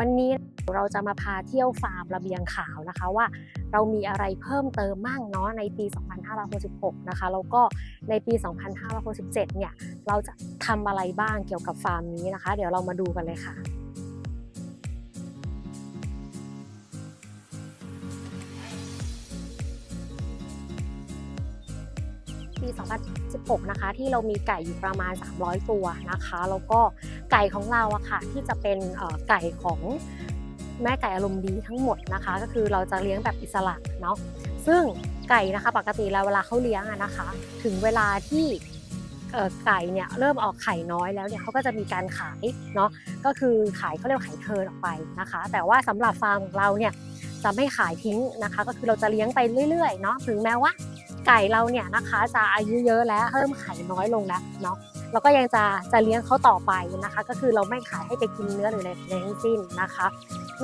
วันนี้เราจะมาพาเที่ยวฟาร์มระเบียงขาวนะคะว่าเรามีอะไรเพิ่มเติมมั่งเนาะในปี 2566 นะคะแล้วก็ในปี 2567 เนี่ยเราจะทำอะไรบ้างเกี่ยวกับฟาร์มนี้นะคะ เดี๋ยวเรามาดูกันเลยค่ะปี 2016 นะคะ ที่เรามีไก่อยู่ประมาณ 300 ตัวนะคะ แล้วก็ ไก่ของเราอะค่ะที่จะเป็นไก่ของแม่ไก่อารมณ์ดีทั้งหมดนะคะ ก็คือเราจะเลี้ยงแบบอิสระเนาะซึ่งไก่นะคะปกติแล้วเวลาเขาเลี้ยงอะนะคะ ถึงเวลาที่ไก่เนี่ยเริ่มออกไข่น้อยแล้วเนี่ยเขาก็จะมีการขายเนาะก็คือขายเขาเรียกว่าขายเทินออกไปนะคะ แต่ว่าสำหรับฟาร์มของเราเนี่ยจะไม่ขายทิ้งนะคะ ก็คือเราจะเลี้ยงไปเรื่อยๆเนาะถึงแม้ว่า ไก่เราเนี่ยนะคะจะอายุเยอะแล้วเริ่มไข่น้อยลงแล้วเนาะเราก็ยังจะจะเลี้ยงเขาต่อไปนะคะ ก็คือเราไม่ขายให้ไปกินเนื้อหรืออะไรทั้งสิ้นนะคะ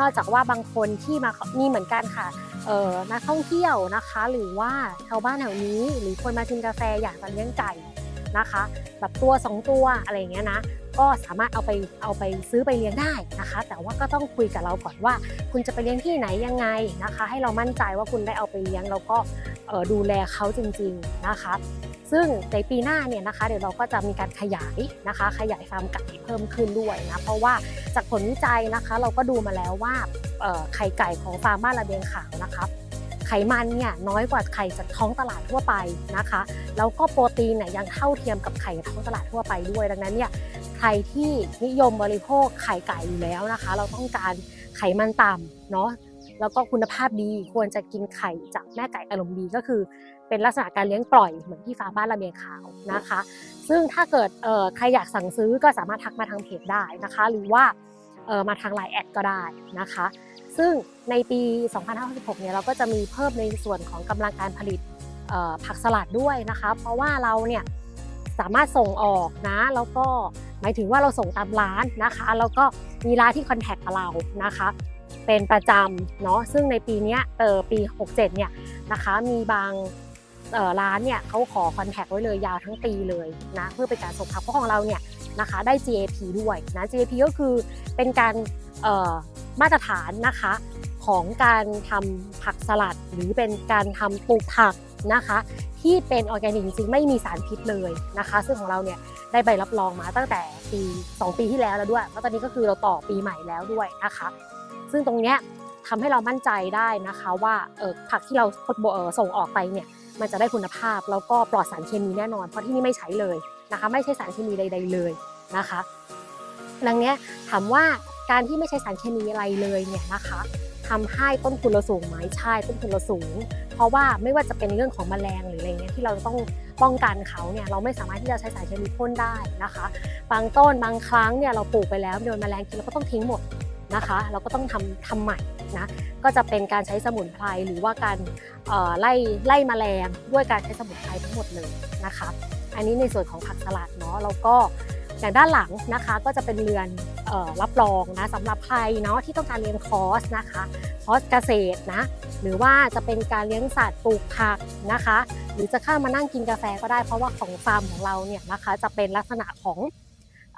นอกจากว่าบางคนที่มานี่เหมือนกันค่ะเอ่อนักท่องเที่ยวนะคะ หรือว่าชาวบ้านแถวนี้ หรือคนมากินกาแฟอยากจะเลี้ยงไก่ นะคะ แบบตัวสองตัวอะไรอย่างเงี้ยนะก็สามารถเอาไปเอาไปซื้อไปเลี้ยงได้นะคะ แต่ว่าก็ต้องคุยกับเราก่อนว่า คุณจะไปเลี้ยงที่ไหนยังไงนะคะ ให้เรามั่นใจว่าคุณได้เอาไปเลี้ยงแล้วก็ดูแลเขาจริง ๆนะคะซึ่งในปีหน้าเนี่ยนะคะเดี๋ยวเราก็จะมีการขยายนะคะ ขยายฟาร์มไก่เพิ่มขึ้นด้วยนะเพราะว่าจากผลวิจัยนะคะ เราก็ดูมาแล้วว่าไข่ไก่ของฟาร์มบ้านระเบียงขาวนะคะ ไขมันเนี่ยน้อยกว่าไข่จากท้องตลาดทั่วไปนะคะแล้วก็โปรตีนเนี่ยยังเท่าเทียมกับไข่ท้องตลาดทั่วไปด้วย ดังนั้นเนี่ยใครที่นิยมบริโภคไข่ไก่อยู่แล้วนะคะ เราต้องการไขมันต่ำเนาะแล้วก็คุณภาพดีควรจะกินไข่จากแม่ไก่อารมณ์ดีก็คือ เป็นลักษณะการเลี้ยงปล่อยเหมือนที่ฟาร์มบ้านระเบียงขาวนะคะ ซึ่งถ้าเกิดใครอยากสั่งซื้อก็สามารถทักมาทางเพจได้นะคะ หรือว่า มาทางไลน์แอดก็ได้นะคะ ซึ่งในปี 2566 เนี่ยเราก็จะมีเพิ่มในส่วนของกำลังการผลิตออผักสลัดด้วยนะคะ เพราะว่าเราเนี่ยสามารถส่งออกนะ แล้วก็หมายถึงว่าเราส่งตามร้านนะคะ แล้วก็มีร้านที่คอนแทคกับเรานะคะ เป็นประจำเนาะซึ่งในปีเนี้ยเออปี 67 เนี่ยนะคะมีบาง ร้านเนี่ยเขาขอคอนแทคไว้เลยยาวทั้งปีเลยนะเพื่อเป็นการส่งผักเพราะของเราเนี่ยนะคะได้ GAP ด้วยนะ GAP ก็คือเป็นการมาตรฐานนะคะของการทำผักสลัดหรือเป็นการทำปลูกผักนะคะ ที่เป็นออร์แกนิกจริงๆไม่มีสารพิษเลยนะคะ ซึ่งของเราเนี่ยได้ใบรับรองมาตั้งแต่ปี 2 ปีที่แล้วแล้วด้วยแล้วตอนนี้ก็คือเราต่อปีใหม่แล้วด้วยนะคะ ซึ่งตรงเนี้ยทำให้เรามั่นใจได้นะคะว่าผักที่เราส่งออกไปเนี่ย มันจะได้คุณภาพแล้วก็ปลอดสารเคมีแน่นอน เพราะที่นี่ไม่ใช้เลยนะคะ ไม่ใช่สารเคมีใด ๆ เลยนะคะ ดังเนี้ยถามว่าการที่ไม่ใช้สารเคมีอะไรเลยเนี่ยนะคะทำให้ต้นทุนเราสูงไหมใช่ต้นทุนเราสูง เพราะว่าไม่ว่าจะเป็นเรื่องของแมลงหรืออะไรเงี้ยที่เราต้องป้องกันเขาเนี่ยเราไม่สามารถที่จะใช้สารเคมีพ่นได้นะคะ บางต้นบางครั้งเนี่ยเราปลูกไปแล้วโดนแมลงกินเราก็ต้องทิ้งหมด นะคะ เราก็ต้องทำทำใหม่นะก็จะเป็นการใช้สมุนไพรหรือว่าการไล่ไล่แมลงด้วยการใช้สมุนไพรทั้งหมดเลยนะคะอันนี้ในส่วนของผักสลัดเนาะแล้วก็อย่างด้านหลังนะคะก็จะเป็นเรือนออรับรองนะสำหรับใครเนาะที่ต้องการเรียนคอร์สนะคะคอร์สเกษตรนะหรือว่าจะเป็นการเลี้ยงสัตว์ปลูกผักนะคะ หรือจะข้ามานั่งกินกาแฟก็ได้เพราะว่าของฟาร์มของเราเนี่ยนะคะจะเป็นลักษณะของ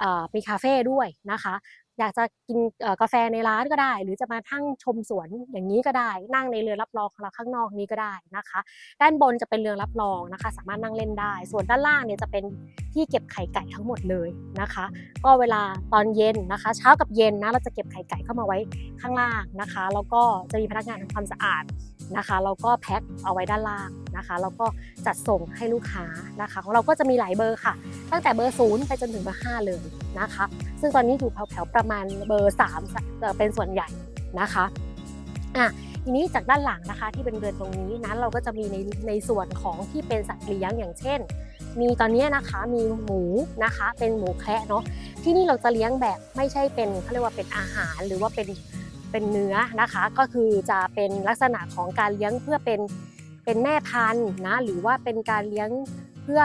อมีคาเฟ่ด้วยนะคะ อยากจะกินกาแฟในร้านก็ได้ หรือจะมาทั้งชมสวนอย่างนี้ก็ได้ นั่งในเรือรับรองของเราข้างนอกนี้ก็ได้นะคะ ด้านบนจะเป็นเรือรับรองนะคะ สามารถนั่งเล่นได้ ส่วนด้านล่างเนี่ยจะเป็นที่เก็บไข่ไก่ทั้งหมดเลยนะคะ ก็เวลาตอนเย็นนะคะ เช้ากับเย็นนะเราจะเก็บไข่ไก่เข้ามาไว้ข้างล่างนะคะ แล้วก็จะมีพนักงานทำความสะอาด นะคะแล้วก็แพ็คเอาไว้ด้านล่างนะคะแล้วก็จัดส่งให้ลูกค้านะคะของเราก็จะมีหลายเบอร์ค่ะ ตั้งแต่เบอร์ศูนย์ไปจนถึงเบอร์ห้าเลยนะคะ ซึ่งตอนนี้อยู่แถวๆประมาณเบอร์สามเอ่อเป็นส่วนใหญ่นะคะอะทีนี้จากด้านหลังนะคะที่เป็นเรือนตรงนี้นะเราก็จะมีในในส่วนของที่เป็นสัตว์เลี้ยงอย่างเช่น มีตอนนี้นะคะมีหมูนะคะเป็นหมูแคระเนาะที่นี่เราจะเลี้ยงแบบไม่ใช่เป็นเขาเรียกว่าเป็นอาหารหรือว่าเป็น เป็นเนื้อนะคะ ก็คือจะเป็นลักษณะของการเลี้ยงเพื่อเป็นเป็นแม่พันธุ์นะหรือว่าเป็นการเลี้ยงเพื่อ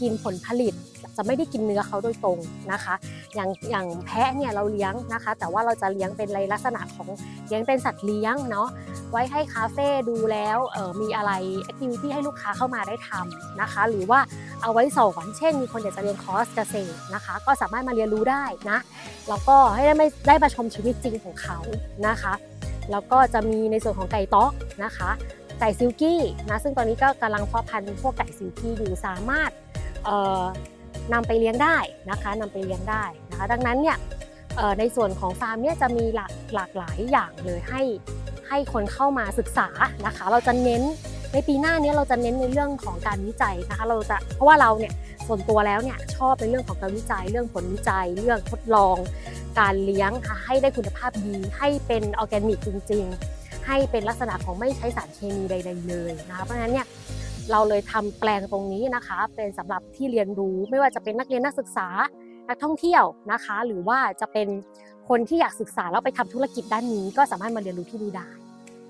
กินผลผลิต จะไม่ได้กินเนื้อเขาโดยตรงนะคะ อย่างอย่างแพะเนี่ยเราเลี้ยงนะคะ แต่ว่าเราจะเลี้ยงเป็นในลักษณะของเลี้ยงเป็นสัตว์เลี้ยงเนาะไว้ให้คาเฟ่ดูแล้วออมีอะไรแอคทิวิตี้ให้ลูกค้าเข้ามาได้ทำนะคะ หรือว่าเอาไว้สอนเช่น มีคนอยากจะเรียนคอร์สเกษตรนะคะ ก็สามารถมาเรียนรู้ได้นะแล้วก็ให้ได้ไม่ได้มาชมชีวิตจริงของเขานะคะแล้วก็จะมีในส่วนของไก่ต๊อกนะคะไก่ซิลกี้นะซึ่งตอนนี้ก็กำลังเพาะพันธุ์พวกไก่ซิลกี้อยู่สามารถ นำไปเลี้ยงได้นะคะนำไปเลี้ยงได้นะคะ ดังนั้นเนี่ยในส่วนของฟาร์มเนี่ยจะมีหลากหลากหลายอย่างเลยให้ให้คนเข้ามาศึกษานะคะ เราจะเน้นในปีหน้าเนี้เราจะเน้นในเรื่องของการวิจัยนะคะ เราจะเพราะว่าเราเนี่ยส่วนตัวแล้วเนี่ยชอบในเรื่องของการวิจัย เรื่องผลวิจัย เรื่องทดลอง การเลี้ยงค่ะให้ได้คุณภาพดี ให้เป็นออร์แกนิกจริง ๆ ให้เป็นลักษณะของไม่ใช้สารเคมีใด ๆ เลยนะคะเพราะฉะนั้นเนี่ย เราเลยทำแปลงตรงนี้นะคะ เป็นสำหรับที่เรียนรู้ไม่ว่าจะเป็นนักเรียนนักศึกษานักท่องเที่ยวนะคะ หรือว่าจะเป็นคนที่อยากศึกษาแล้วไปทำธุรกิจด้านนี้ก็สามารถมาเรียนรู้ที่นี่ได้